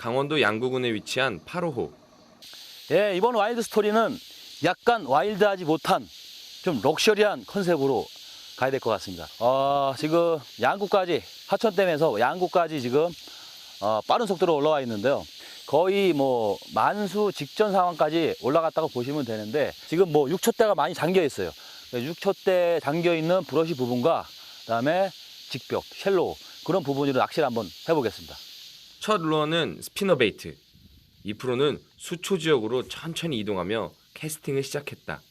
강원도 양구군에 위치한 8호호. 예, 이번 와일드 스토리는 약간 와일드하지 못한 좀 럭셔리한 컨셉으로 가야 될 것 같습니다. 어, 지금 양구까지 하천댐에서 양구까지 지금 어, 빠른 속도로 올라와 있는데요. 거의 뭐 만수 직전 상황까지 올라갔다고 보시면 되는데 지금 뭐 6초대가 많이 잠겨 있어요. 6초대 잠겨 있는 브러쉬 부분과 그다음에 직벽, 쉘로우 그런 부분으로 낚시를 한번 해보겠습니다. 첫 루어는 스피너 베이트. 이 프로는 수초 지역으로 천천히 이동하며 캐스팅을 시작했다.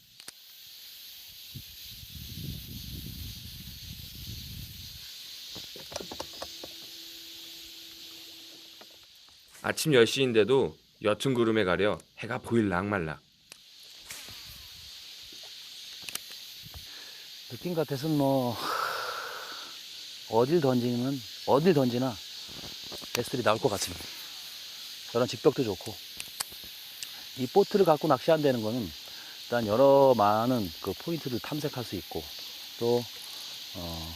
아침 10시인데도 옅은 구름에 가려 해가 보일락 말락. 느낌 같아서는 뭐 어딜 던지면 어딜 던지나 베스트리 나올 것 같습니다. 저런 직벽도 좋고 이 보트를 갖고 낚시한다는 거는 일단 여러 많은 그 포인트를 탐색할 수 있고 또 어,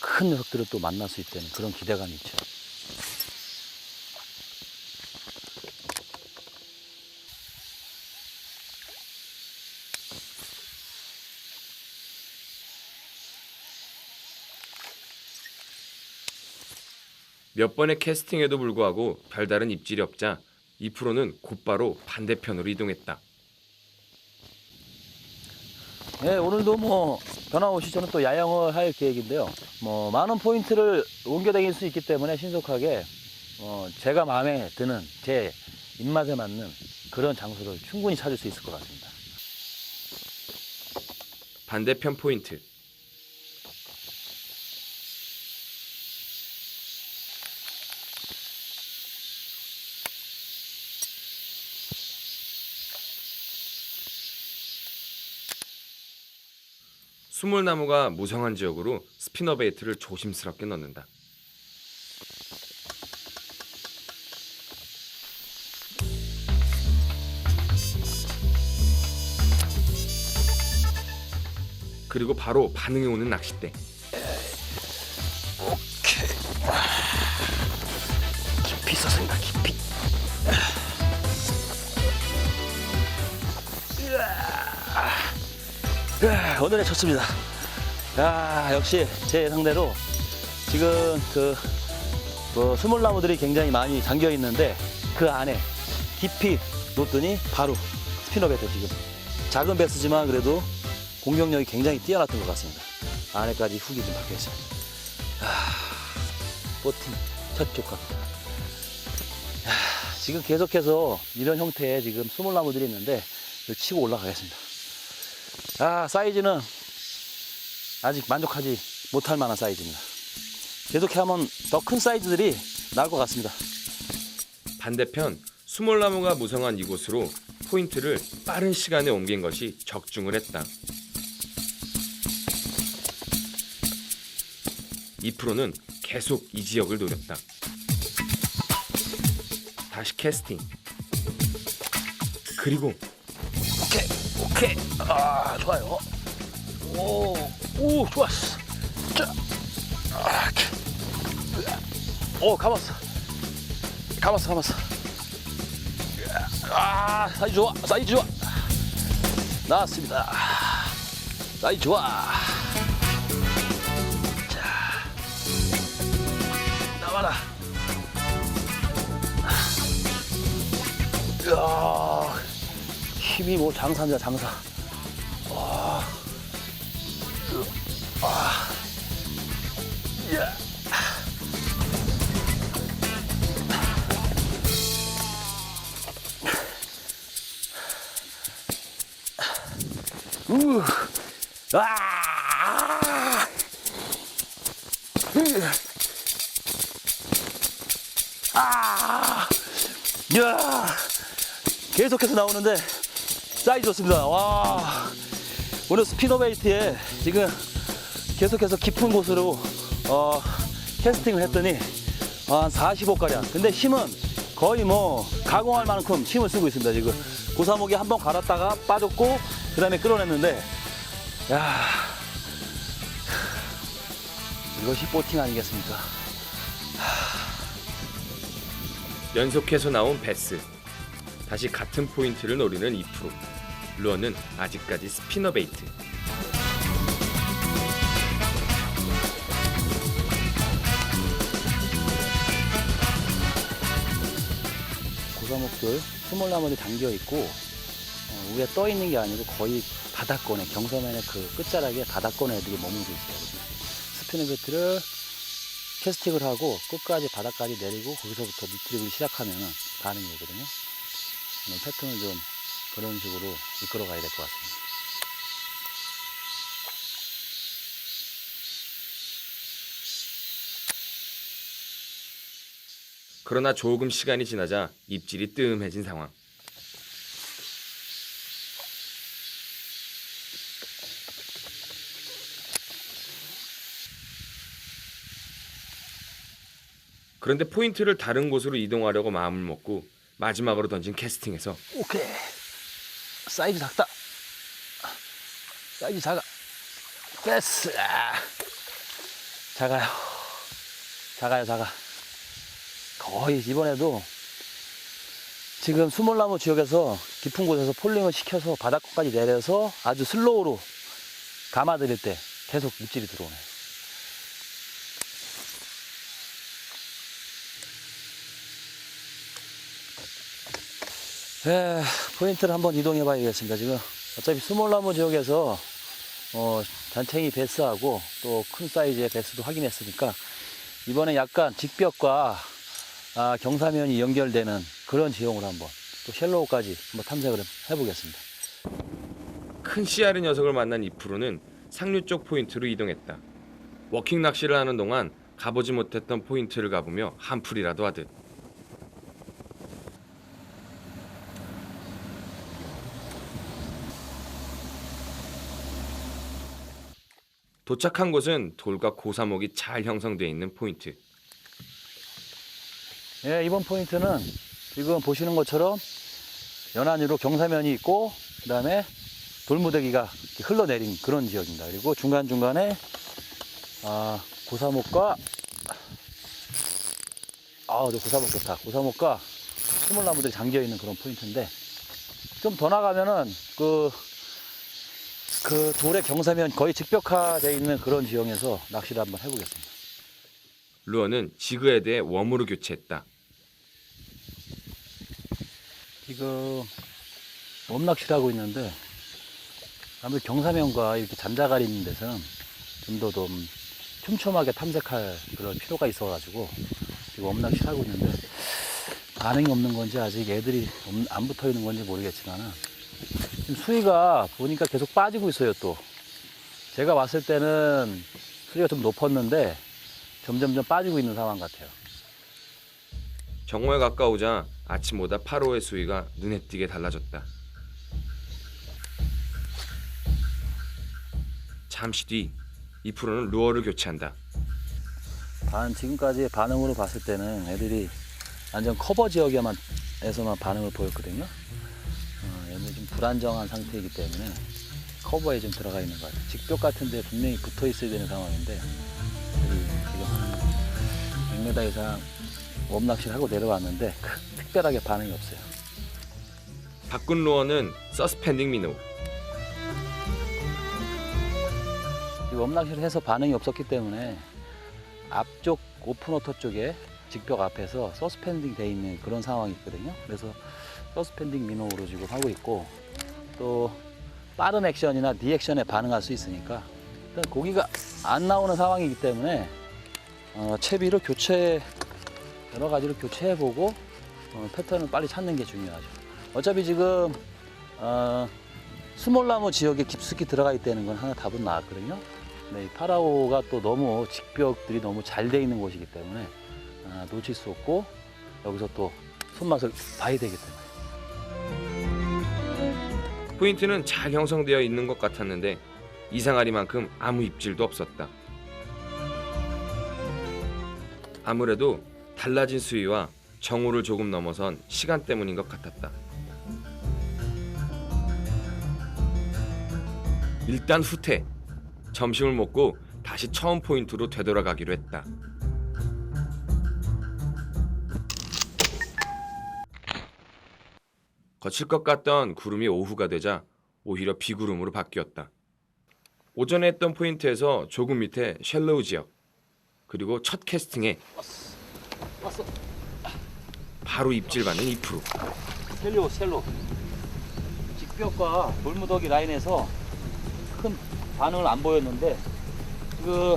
큰 녀석들을 또 만날 수 있다는 그런 기대감이 있죠. 몇 번의 캐스팅에도 불구하고 별다른 입질이 없자 이 프로는 곧바로 반대편으로 이동했다. 예, 오늘도 뭐 변함없이 저는 또 야영을 할 계획인데요. 뭐 많은 포인트를 옮겨 다닐 수 있기 때문에 신속하게 어, 제가 마음에 드는 제 입맛에 맞는 그런 장소를 충분히 찾을 수 있을 것 같습니다. 반대편 포인트. 수몰나무가 무성한 지역으로 스피너 베이트를 조심스럽게 넣는다. 그리고 바로 반응이 오는 낚싯대. 깊이 썼습니다. 깊이. 으아, 오늘의 쳤습니다. 야, 역시 제 예상대로 지금 그, 뭐 수몰나무들이 굉장히 많이 잠겨 있는데 그 안에 깊이 놓더니 바로 스피너 배트 지금 작은 배스지만 그래도 공격력이 굉장히 뛰어났던 것 같습니다. 안에까지 훅이 좀 박혀 있어요. 아, 보팅 첫 조각입니다. 야, 지금 계속해서 이런 형태의 지금 수몰나무들이 있는데 치고 올라가겠습니다. 아, 사이즈는 아직 만족하지 못할 만한 사이즈입니다. 계속해 하면 더 큰 사이즈들이 나올 것 같습니다. 반대편 수몰나무가 무성한 이곳으로 포인트를 빠른 시간에 옮긴 것이 적중을 했다. 이 프로는 계속 이 지역을 노렸다. 다시 캐스팅. 그리고 오케이. 아, 좋아요. 오, 오, 좋았어. 자, 아, 오, 감았어. 감았어, 감았어. 아, 사이즈 좋아, 사이즈 좋아. 나왔습니다. 사이즈 좋아. 자, 나와라. 이야. 힘이 뭐 장사입니다 장사 와. 아. 야. 우. 아. 으. 아. 야. 계속해서 나오는데 사이즈 좋습니다. 와 오늘 스피너베이트에 지금 계속해서 깊은 곳으로 어, 캐스팅을 했더니 한 45가량. 근데 힘은 거의 뭐 가공할 만큼 힘을 쓰고 있습니다. 지금 고사목이 한 번 갈았다가 빠졌고 그 다음에 끌어냈는데 야 이것이 보팅 아니겠습니까? 연속해서 나온 베스. 다시 같은 포인트를 노리는 2%. 루어는 아직까지 스피너 베이트. 고사목들 스몰라몬이 담겨 있고 어, 위에 떠 있는 게 아니고 거의 바닥권에 경사면의 그 끝자락에 바닥권에 애들이 머물고 있어요. 스피너 배트를 캐스팅을 하고 끝까지 바닥까지 내리고 거기서부터 밑드립을 시작하면 반응이 오거든요. 그런 패턴을 좀 그런 식으로 이끌어 가야 될 것 같습니다. 그러나 조금 시간이 지나자 입질이 뜸해진 상황. 그런데 포인트를 다른 곳으로 이동하려고 마음을 먹고 마지막으로 던진 캐스팅에서 오케이. 사이즈 작다. 사이즈 작아. 됐어. 작아요. 작아요, 작아. 거의 이번에도 지금 수몰나무 지역에서 깊은 곳에서 폴링을 시켜서 바닥까지 내려서 아주 슬로우로 감아드릴 때 계속 입질이 들어오네요. 에, 포인트를 한번 이동해 봐야겠습니다. 지금 어차피 스몰나무 지역에서 어, 잔챙이 베스하고 또 큰 사이즈의 베스도 확인했으니까 이번에 약간 직벽과 아, 경사면이 연결되는 그런 지형으로 한번 또 쉘로우까지 한번 탐색을 해보겠습니다. 큰 씨알의 녀석을 만난 이프로는 상류 쪽 포인트로 이동했다. 워킹 낚시를 하는 동안 가보지 못했던 포인트를 가보며 한풀이라도 하듯. 도착한 곳은 돌과 고사목이 잘 형성되어 있는 포인트. 예, 이번 포인트는 지금 보시는 것처럼 연안으로 경사면이 있고 그 다음에 돌무더기가 흘러내린 그런 지역입니다. 그리고 중간중간에 아, 고사목과 아, 네, 고사목 좋다. 고사목과 스몰나무들이 잠겨 있는 그런 포인트인데 좀 더 나가면은 그, 그 돌의 경사면 거의 직벽화되어 있는 그런 지형에서 낚시를 한번 해보겠습니다. 루어는 지그에 대해 웜으로 교체했다. 지금 웜 낚시를 하고 있는데 아무래도 경사면과 이렇게 잔자갈이 있는 데서는 좀 더 좀 촘촘하게 탐색할 그런 필요가 있어가지고 지금 웜 낚시를 하고 있는데 반응이 없는 건지 아직 애들이 없- 안 붙어 있는 건지 모르겠지만은 지금 수위가 보니까 계속 빠지고 있어요 또 제가 왔을 때는 수위가 좀 높았는데 점점점 빠지고 있는 상황 같아요 정오에 가까우자 아침보다 8호의 수위가 눈에 띄게 달라졌다. 잠시 뒤 이 프로는 루어를 교체한다. 반 지금까지의 반응으로 봤을 때는 애들이 완전 커버 지역에만 에서만 반응을 보였거든요. 불안정한 상태이기 때문에 커버에 좀 들어가 있는 것 같아요. 직벽 같은데 분명히 붙어 있어야 되는 상황인데 지금 한 100m 이상 웜 낚시를 하고 내려왔는데 크- 특별하게 반응이 없어요. 바꾼 루어는 서스펜딩 미노. 이 웜낚시를 해서 반응이 없었기 때문에 앞쪽 오픈워터 쪽에 직벽 앞에서 서스펜딩 돼 있는 그런 상황이 있거든요. 그래서 서스펜딩 민호로 지금 하고 있고 또 빠른 액션이나 리액션에 반응할 수 있으니까 일단 고기가 안 나오는 상황이기 때문에 어, 채비를 교체 여러 가지로 교체해 보고 어, 패턴을 빨리 찾는 게 중요하죠. 어차피 지금 어, 스몰나무 지역에 깊숙이 들어가 있다는 건 하나 답은 나왔거든요. 네, 이 파라오가 또 너무 직벽들이 너무 잘 돼 있는 곳이기 때문에 아, 놓칠 수 없고 여기서 또 손맛을 봐야 되기 때문에 포인트는 잘 형성되어 있는 것 같았는데 이상하리만큼 아무 입질도 없었다. 아무래도 달라진 수위와 정오를 조금 넘어선 시간 때문인 것 같았다. 일단 후퇴. 점심을 먹고 다시 처음 포인트로 되돌아가기로 했다. 거칠 것 같던 구름이 오후가 되자 오히려 비구름으로 바뀌었다. 오전에 했던 포인트에서 조금 밑에 쉘로우 지역 그리고 첫 캐스팅에 왔어. 바로 입질받는 이프로 셀로 셀로. 직벽과 돌무더기 라인에서 큰 반응을 안 보였는데 그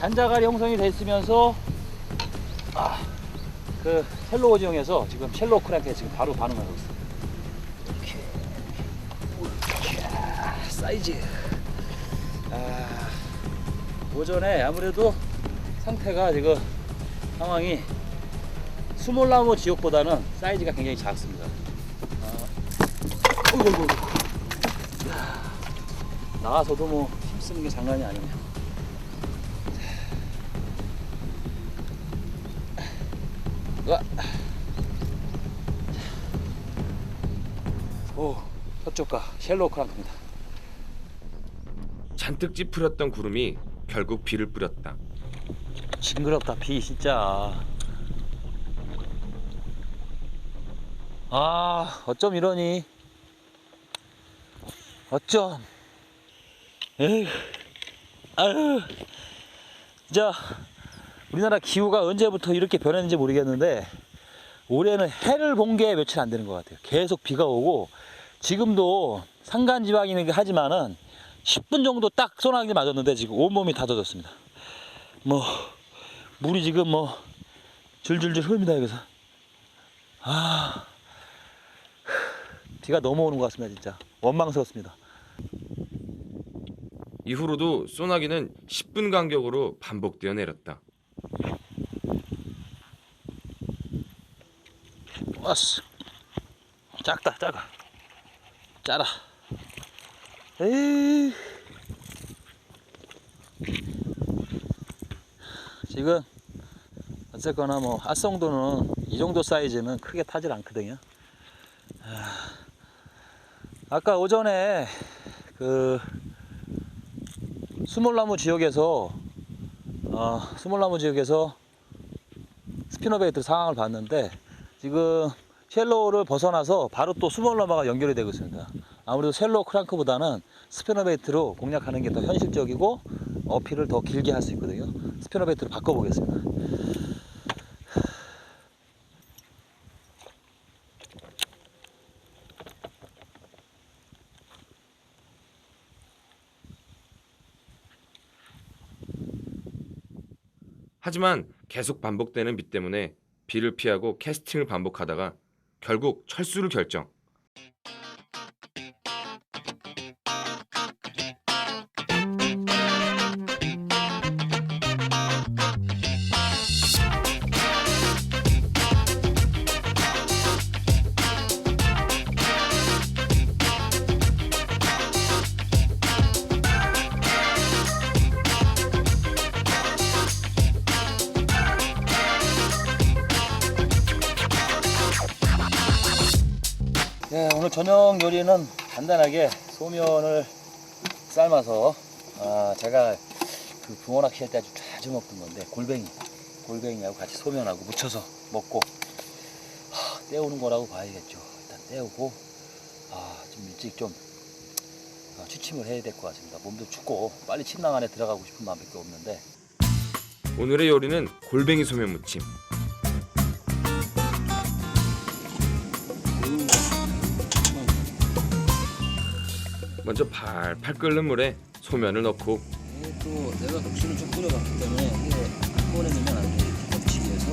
잔자갈이 형성이 됐으면서 아, 그 셀로 지형에서 지금 셀로 크랭크에 지금 바로 반응하고 있어. 이 사이즈. 아, 오전에 아무래도 상태가 지금 상황이 수몰나무 지역보다는 사이즈가 굉장히 작습니다. 아, 어이구, 어이구, 나와서도 뭐 힘쓰는 게 장난이 아니네요. 와. 오, 서쪽가 쉘로우 크랑크입니다. 잔뜩 찌푸렸던 구름이 결국 비를 뿌렸다. 징그럽다 비 진짜. 아 어쩜 이러니? 어쩜? 에휴 아유 진짜 우리나라 기후가 언제부터 이렇게 변했는지 모르겠는데 올해는 해를 본 게 며칠 안 되는 것 같아요. 계속 비가 오고 지금도 산간지방이긴 하지만은 10분 정도 딱 소나기 맞았는데 지금 온몸이 다 젖었습니다. 뭐 물이 지금 뭐 줄줄줄 흐릅니다 여기서. 아 비가 넘어오는 것 같습니다 진짜. 원망스럽습니다. 이후로도 소나기는 10분 간격으로 반복되어 내렸다. 왔어. 작다 작아. 짜라 에이. 지금 어쨌거나 뭐 핫성도는 이 정도 사이즈는 크게 타질 않거든요. 아, 아까 오전에 그 수몰나무 지역에서 어, 수몰나무 지역에서 스피너베이트 상황을 봤는데 지금 쉘로우를 벗어나서 바로 또 스몰러마가 연결이 되고 있습니다. 아무래도 쉘로우 크랑크보다는 스피너 베이트로 공략하는 게 더 현실적이고 어필을 더 길게 할 수 있거든요. 스피너 베이트로 바꿔보겠습니다. 하지만 계속 반복되는 비 때문에 비를 피하고 캐스팅을 반복하다가 결국 철수를 결정. 저녁 요리는 간단하게 소면을 삶아서 아, 제가 그 붕어 낚시할 때 아주 자주 먹던 건데 골뱅이 골뱅이하고 같이 소면하고 무쳐서 먹고 하, 때우는 거라고 봐야겠죠. 일단 때우고 아, 좀 일찍 좀 아, 취침을 해야 될 것 같습니다. 몸도 춥고 빨리 침낭 안에 들어가고 싶은 마음밖에 없는데 오늘의 요리는 골뱅이 소면 무침. 먼저 팔팔 끓는 물에 소면을 넣고 또 내가 국수를 좀 끓여봤기 때문에 이게 한 번에 넣으면 안 돼. 겹치기 해서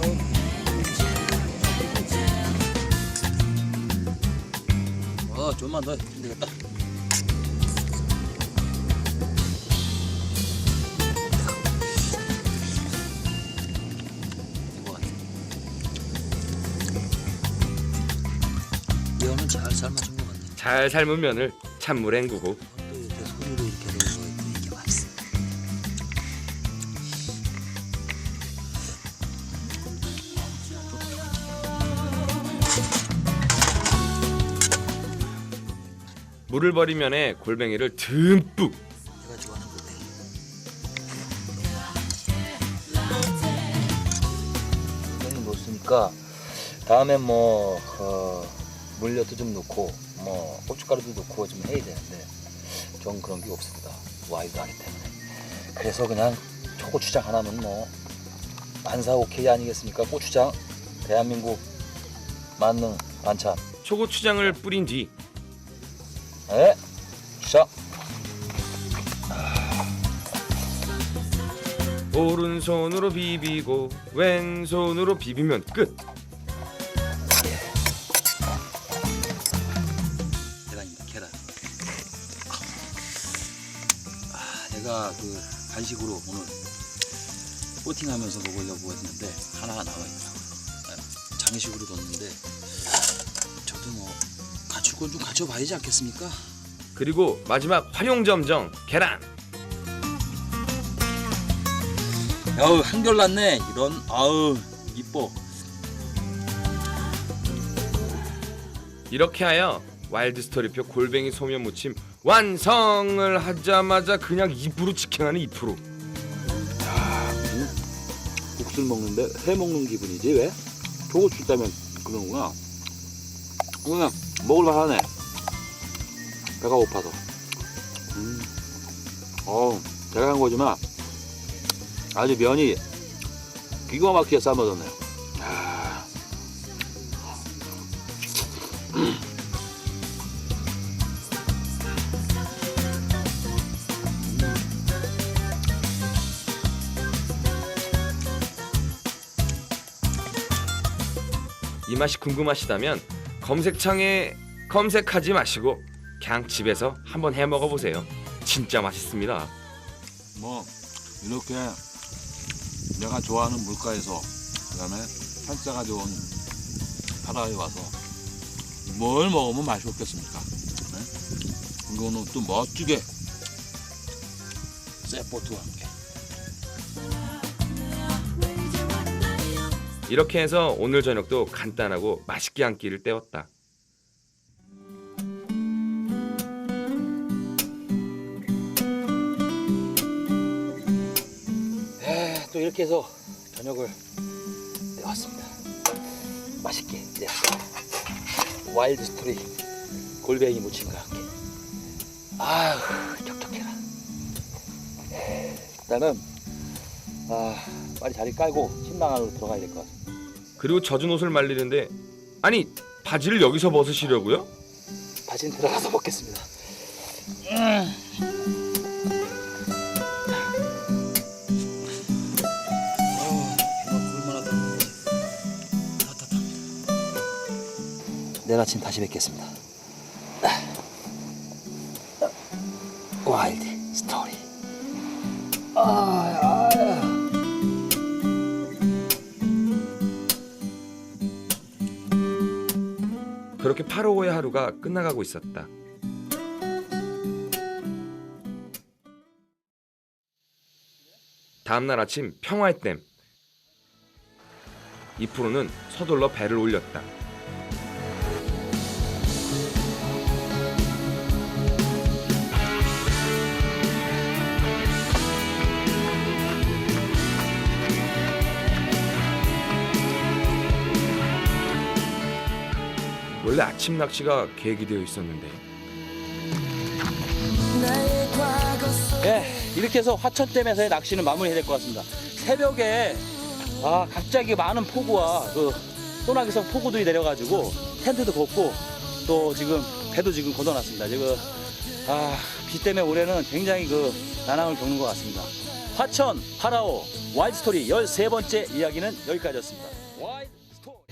어, 좀만 더 하면 되겠다. 된것 같아. 면은 잘 삶아준 것 같네. 잘 삶은 면을 찬물에 헹구고. 물을 버린 면에 골뱅이를 듬뿍. 골뱅이 넣었으니까 다음엔 뭐 어, 물엿도 좀 넣고 뭐 고춧가루도 넣고 좀 해야 되는데 전 그런 게 없습니다. 와일드하기 때문에. 그래서 그냥 초고추장 하나면 뭐 만사 오케이 아니겠습니까? 고추장 대한민국 만능 반찬. 초고추장을 뿌린 뒤 네, 주장. 오른손으로 비비고 왼손으로 비비면 끝. 그 간식으로 오늘 코팅하면서 먹으려고 했는데 하나가 나와 있더라고요. 아, 장식으로 뒀는데 저도 뭐 갖출 건좀 갖춰봐야지 않겠습니까? 그리고 마지막 활용점정 계란. 아우 한결 났네 이런 아우 이뻐. 이렇게 하여 와일드 스토리표 골뱅이 소면 무침 완성을 하자마자 그냥 입으로 직행하는 입으로. 국수를 먹는데 회 먹는 기분이지 왜? 조고추 때문에 그러는구나. 그냥 먹을만 하네. 배가 고파서. 음. 어우, 제가 한 거지만 아주 면이 기가 막히게 삶아졌네요. 맛이 궁금하시다면 검색창에 검색하지 마시고 그냥 집에서 한번 해 먹어 보세요. 진짜 맛있습니다. 뭐 이렇게 내가 좋아하는 물가에서 그다음에 한자가 좋은 바다에 와서 뭘 먹으면 맛이 없겠습니까? 네? 이거는 또 멋지게 세포트와 함께. 이렇게 해서 오늘 저녁도 간단하고 맛있게 한 끼를 때웠다. 에, 또 이렇게 해서 저녁을 내왔습니다. 맛있게 내왔습니다. 와일드 스토리 골뱅이 무침과 함께. 아휴, 촉촉해라. 일단은 아, 빨리 자리 깔고 안으로 들어가야 될 것 같습니다. 그리고 젖은 옷을 말리는데 아니 바지를 여기서 벗으시려고요? 바지는 들어가서 먹겠습니다. 내일 아침 다시 뵙겠습니다. 와일드 스토리. 아, 아. 그렇게 8호의 하루가 끝나가고 있었다. 다음날 아침 평화의 댐. 이프로는 서둘러 배를 올렸다. 원래 아침 낚시가 계획이 되어 있었는데 예, 이렇게 해서 화천댐에서의 낚시는 마무리해야 될 것 같습니다. 새벽에 아, 갑자기 많은 폭우와 그 소나기성 폭우들이 내려가지고 텐트도 걷고 또 지금 배도 지금 걷어놨습니다. 지금 아, 비 때문에 올해는 굉장히 그 난항을 겪는 것 같습니다. 화천 파라오 와이드 스토리 13번째 이야기는 여기까지였습니다. 와이드